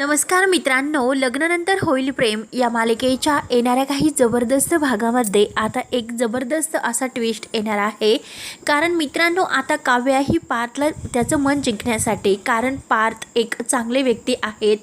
नमस्कार मित्रांनो लग्नानंतर होईल प्रेम. या मालिकेच्या येणाऱ्या काही जबरदस्त भागामध्ये आता एक जबरदस्त असा ट्विस्ट येणार आहे. कारण मित्रांनो आता काव्या ही पार्थला त्याचं मन जिंकण्यासाठी कारण पार्थ एक चांगले व्यक्ती आहेत.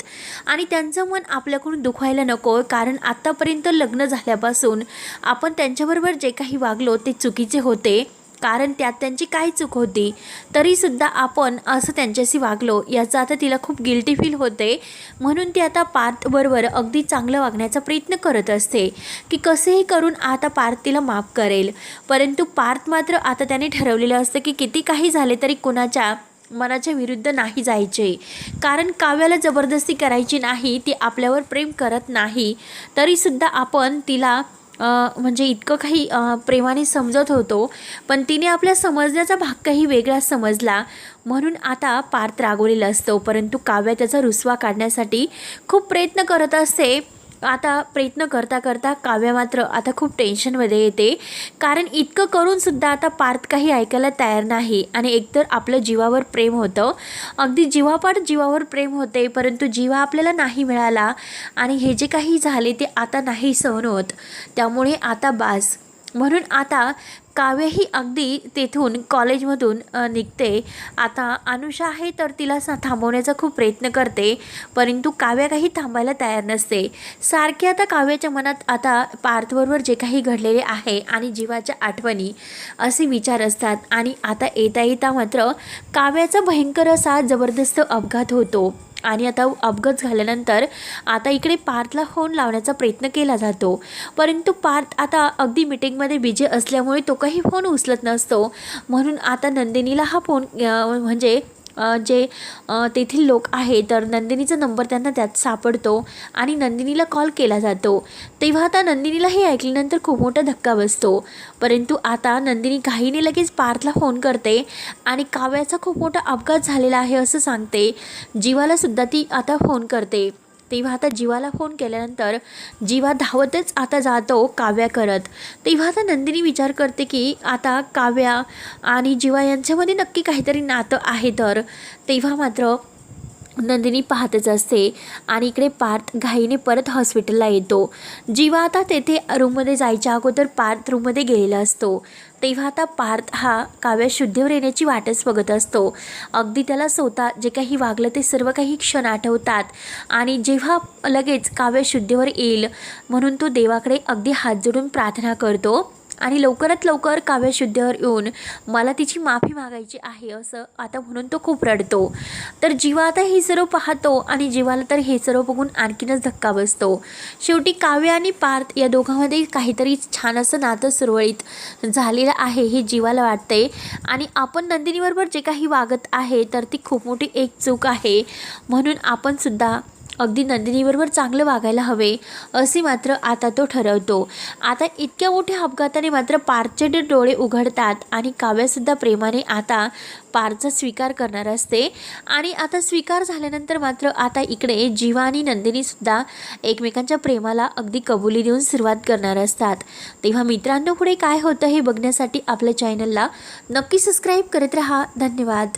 आणि त्यांचं मन आपल्याकडून दुखवायला नको कारण आत्तापर्यंत लग्न झाल्यापासून आपण त्यांच्याबरोबर जे काही वागलो ते चुकीचे होते. कारण त्यात त्यांची काय चूक होती. तरीसुद्धा आपण असं त्यांच्याशी वागलो याचा आता तिला खूप गिल्टी फील होते. म्हणून ती आता पार्थबरोबर अगदी चांगलं वागण्याचा प्रयत्न करत असते की कसेही करून आता पार्थ तिला माफ करेल. परंतु पार्थ मात्र आता त्याने ठरवलेलं असतं की किती काही झाले तरी कुणाच्या मनाच्या विरुद्ध नाही जायचे. कारण काव्याला जबरदस्ती करायची नाही ती आपल्यावर प्रेम करत नाही. तरीसुद्धा आपण तिला म्हणजे इतकं काही प्रेमाने समजत होतो पण तिने आपल्या समजण्याचा भाग काही वेगळा समजला. म्हणून आता पार्थ रागवलेला असतो परंतु काव्या त्याचा रुसवा काढण्यासाठी खूप प्रयत्न करत असते. आता प्रयत्न करता करता काव्या मात्र आता खूप टेन्शनमध्ये येते. कारण इतकं करूनसुद्धा आता पार्थ काही ऐकायला तयार नाही आणि एकतर आपलं जीवावर प्रेम होतं. अगदी जीवापाठ जीवावर प्रेम होते परंतु जीवा आपल्याला नाही मिळाला आणि हे जे काही झाले ते आता नाही सहन होत. त्यामुळे आता बास. म्हणून आता काव्य ही अगदी तेथून कॉलेजमधून निघते. आता अनुषा आहे तर तिला सा थांबवण्याचा खूप प्रयत्न करते परंतु काव्य काही थांबायला तयार नसते. सारखे आता काव्याच्या मनात आता पार्थबरोबर जे काही घडलेले आहे आणि जीवाच्या आठवणी असे विचार असतात आणि आता येता येता मात्र काव्याचा भयंकर असा जबरदस्त अपघात होतो. आणि आता अपघात झाल्यानंतर आता इकडे पार्थला फोन लावण्याचा प्रयत्न केला जातो. परंतु पार्थ आता अगदी मिटिंगमध्ये बिझी असल्यामुळे तो काही फोन उचलत नसतो. म्हणून आता नंदिनीला हा फोन म्हणजे जे तेथील लोक आहे तर नंदिनीचा नंबर त्यांना त्यात सापडतो आणि नंदिनीला कॉल केला जातो. तेव्हा आता नंदिनीला हे ऐकल्यानंतर खूप मोठा धक्का बसतो. परंतु आता नंदिनी घाईने लगेच पार्थला फोन करते आणि काव्याचा खूप मोठा अपघात झालेला आहे असं सांगते. जीवालासुद्धा ती आता फोन करते. तेव्हा आता जीवाला फोन केल्यानंतर जीवा धावतच आता जातो काव्या करत. तेव्हा आता नंदिनी विचार करते की आता काव्या आणि जीवा यांच्यामध्ये नक्की काहीतरी नातं आहे तर. तेव्हा मात्र नंदिनी पाहतच असते आणि इकडे पार्थ घाईने परत हॉस्पिटलला येतो. जीवा आता तेथे रूममध्ये जायच्या अगोदर पार्थ रूममध्ये गेलेला असतो तेव्हा आता पार्थ हा काव्या शुद्धीवर येण्याची वाटच बघत असतो. अगदी त्याला स्वतः जे काही वागलं ते सर्व काही क्षण आठवतात आणि जेव्हा लगेच काव्य शुद्धीवर येईल म्हणून तो देवाकडे अगदी हात जोडून प्रार्थना करतो. आणि लवकरात लवकर काव्य शुद्धीवर येऊन मला तिची माफी मागायची आहे असं आता म्हणून तो खूप रडतो. तर जीवा आता हे सर्व पाहतो आणि जीवाला तर हे सर्व बघून आणखीनच धक्का बसतो. शेवटी काव्य आणि पार्थ या दोघांमध्ये काहीतरी छान असं नातं सुरळीत झालेलं आहे हे जीवाला वाटते आणि आपण नंदिनीबरोबर जे काही वागत आहे तर ती खूप मोठी एक चूक आहे. म्हणून आपणसुद्धा अगदी नंदिनीबरोबर चांगलं वागायला हवे असे मात्र आता तो ठरवतो. आता इतक्या मोठ्या अपघाताने मात्र पारचे ते डोळे उघडतात आणि काव्यासुद्धा प्रेमाने आता पारचा स्वीकार करणार असते. आणि आता स्वीकार झाल्यानंतर मात्र आता इकडे जीवा आणि नंदिनीसुद्धा एकमेकांच्या प्रेमाला अगदी कबुली देऊन सुरुवात करणार असतात. तेव्हा मित्रांनो पुढे काय होतं हे बघण्यासाठी आपल्या चॅनलला नक्की सबस्क्राईब करत राहा. धन्यवाद.